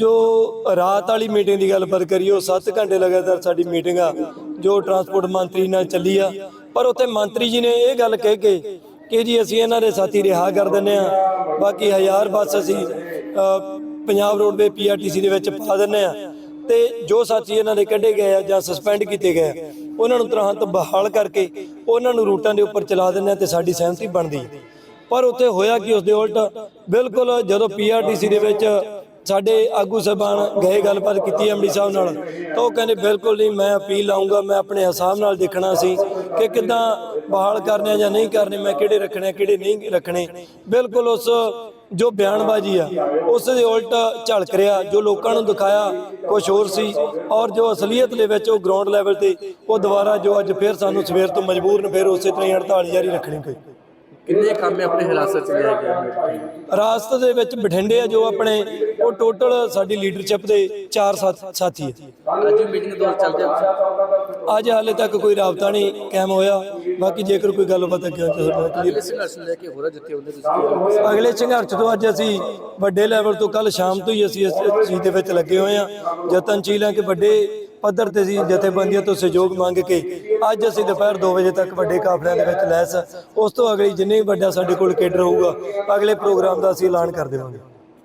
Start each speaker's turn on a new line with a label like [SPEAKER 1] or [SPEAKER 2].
[SPEAKER 1] ਜੋ ਰਾਤ ਵਾਲੀ ਮੀਟਿੰਗ ਦੀ ਗੱਲਬਾਤ ਕਰੀਏ, ਉਹ 7 ਘੰਟੇ ਲਗਾਤਾਰ ਸਾਡੀ ਮੀਟਿੰਗ ਆ, ਜੋ ਟਰਾਂਸਪੋਰਟ ਮੰਤਰੀ ਨਾਲ ਚੱਲੀ ਆ। ਪਰ ਉੱਥੇ ਮੰਤਰੀ ਜੀ ਨੇ ਇਹ ਗੱਲ ਕਹਿ ਕੇ ਕਿ ਜੀ ਅਸੀਂ ਇਹਨਾਂ ਦੇ ਸਾਥੀ ਰਿਹਾ ਕਰ ਦਿੰਨੇ ਆ, ਬਾਕੀ ਹਜ਼ਾਰ ਬੱਸ ਅਸੀਂ ਪੰਜਾਬ ਰੋਡਵੇ ਪੀਆਰਟੀਸੀ ਦੇ ਵਿੱਚ ਪਾ ਦਿੰਨੇ ਆ। ਤੇ ਜੋ ਸਾਥੀ ਇਹਨਾਂ ਦੇ ਕੱਢੇ ਗਏ ਆ ਜਾਂ ਸਸਪੈਂਡ ਕੀਤੇ ਗਏ ਉਹਨਾਂ ਨੂੰ ਤੁਰੰਤ ਬਹਾਲ ਕਰਕੇ ਉਹਨਾਂ ਨੂੰ ਰੂਟਾਂ ਦੇ ਉੱਪਰ ਚਲਾ ਦਿੰਨੇ ਆ ਤੇ ਸਾਡੀ ਸਹਿਮਤੀ ਬਣਦੀ। ਪਰ ਉੱਥੇ ਹੋਇਆ ਕਿ ਉਸ ਦੇ ਉਲਟ? ਬਿਲਕੁਲ ਜਦੋਂ ਪੀਆਰਟੀਸੀ ਦੇ ਵਿੱਚ ਸਾਡੇ ਆਗੂ ਸਾਹਿਬਾਨ ਗਏ ਗੱਲਬਾਤ ਕੀਤੀ ਐਮਡੀ ਸਾਹਿਬ ਨਾਲ ਤਾਂ ਉਹ ਕਹਿੰਦੇ ਬਿਲਕੁਲ ਨਹੀਂ ਮੈਂ ਅਪੀਲ ਲਾਉਂਗਾ ਮੈਂ ਆਪਣੇ ਹਿਸਾਬ ਨਾਲ ਦੇਖਣਾ ਸੀ ਕਿ ਕਿੱਦਾਂ ਬਹਾਲ ਕਰਨੇ ਜਾਂ ਨਹੀਂ ਕਰਨੇ ਮੈਂ ਕਿਹੜੇ ਰੱਖਣੇ ਕਿਹੜੇ ਨਹੀਂ ਰੱਖਣੇ। ਬਿਲਕੁਲ ਉਸ ਜੋ ਬਿਆਨਬਾਜ਼ੀ ਆ ਉਸ ਦੇ ਉਲਟ ਝਲਕ ਰਿਹਾ ਜੋ ਲੋਕਾਂ ਨੂੰ ਦਿਖਾਇਆ ਕੁਝ ਹੋਰ ਸੀ ਔਰ ਜੋ ਅਸਲੀਅਤ ਦੇ ਵਿੱਚ ਉਹ ਗਰਾਊਂਡ ਲੈਵਲ ਤੇ ਉਹ ਦੁਬਾਰਾ ਜੋ ਅੱਜ ਫਿਰ ਸਾਨੂੰ ਸਵੇਰ ਤੋਂ ਮਜਬੂਰਨ ਫਿਰ ਉਸੇ ਤਰ੍ਹਾਂ ਹੀ ਹੜਤਾਲ ਜਾਰੀ ਰੱਖਣੀ ਪਈ।
[SPEAKER 2] ਕਿੰਨੇ ਕੰਮ ਆਪਣੇ ਹਿਰਾਸਤ 'ਚ ਲਿਆ ਗਿਆ
[SPEAKER 1] ਰਾਸਤੇ ਦੇ ਵਿੱਚ ਬਠਿੰਡੇ ਆ ਜੋ ਆਪਣੇ ਉਹ ਟੋਟਲ ਸਾਡੀ ਲੀਡਰਸ਼ਿਪ ਦੇ ਚਾਰ ਸਾਥ- ਸਾਥੀ ਹੈ।
[SPEAKER 2] ਅੱਜ ਮੀਟਿੰਗ ਦੋ ਚੱਲਦੇ ਆ
[SPEAKER 1] ਅੱਜ ਹਾਲੇ ਤੱਕ ਕੋਈ ਰਾਬਤਾ ਨਹੀਂ ਕਾਇਮ ਹੋਇਆ। ਬਾਕੀ ਜੇਕਰ ਕੋਈ ਗੱਲਬਾਤ ਅੱਗੇ ਤੁਹਾਡੇ
[SPEAKER 2] ਅਗਲੇ ਸੰਘਰਸ਼ ਨੂੰ ਲੈ ਕੇ ਹੋਰ ਜਿੱਥੇ ਹੁੰਦੇ ਤੁਸੀਂ?
[SPEAKER 1] ਅਗਲੇ ਸੰਘਰਸ਼ ਤੋਂ ਅੱਜ ਅਸੀਂ ਵੱਡੇ ਲੈਵਲ ਤੋਂ ਕੱਲ ਸ਼ਾਮ ਤੋਂ ਹੀ ਅਸੀਂ ਇਸ ਚੀਜ਼ ਦੇ ਵਿੱਚ ਲੱਗੇ ਹੋਏ ਹਾਂ। ਯਤਨਸ਼ੀਲ ਹਾਂ ਕਿ ਵੱਡੇ ਪੱਧਰ ਤੇ ਅਸੀਂ ਜਥੇਬੰਦੀਆਂ ਤੋਂ ਸਹਿਯੋਗ ਮੰਗ ਕੇ ਅੱਜ ਅਸੀਂ ਦੁਪਹਿਰ 2 ਵਜੇ ਤੱਕ ਵੱਡੇ ਕਾਫਲਿਆਂ ਦੇ ਵਿੱਚ ਲੈਸ। ਉਸ ਤੋਂ ਅਗਲੀ ਜਿੰਨੇ ਵੀ ਵੱਡਾ ਸਾਡੇ ਕੋਲ ਕੇਡਰ ਹੋਊਗਾ ਅਗਲੇ ਪ੍ਰੋਗਰਾਮ ਦਾ ਅਸੀਂ ਐਲਾਨ ਕਰ ਦੇਵਾਂਗੇ।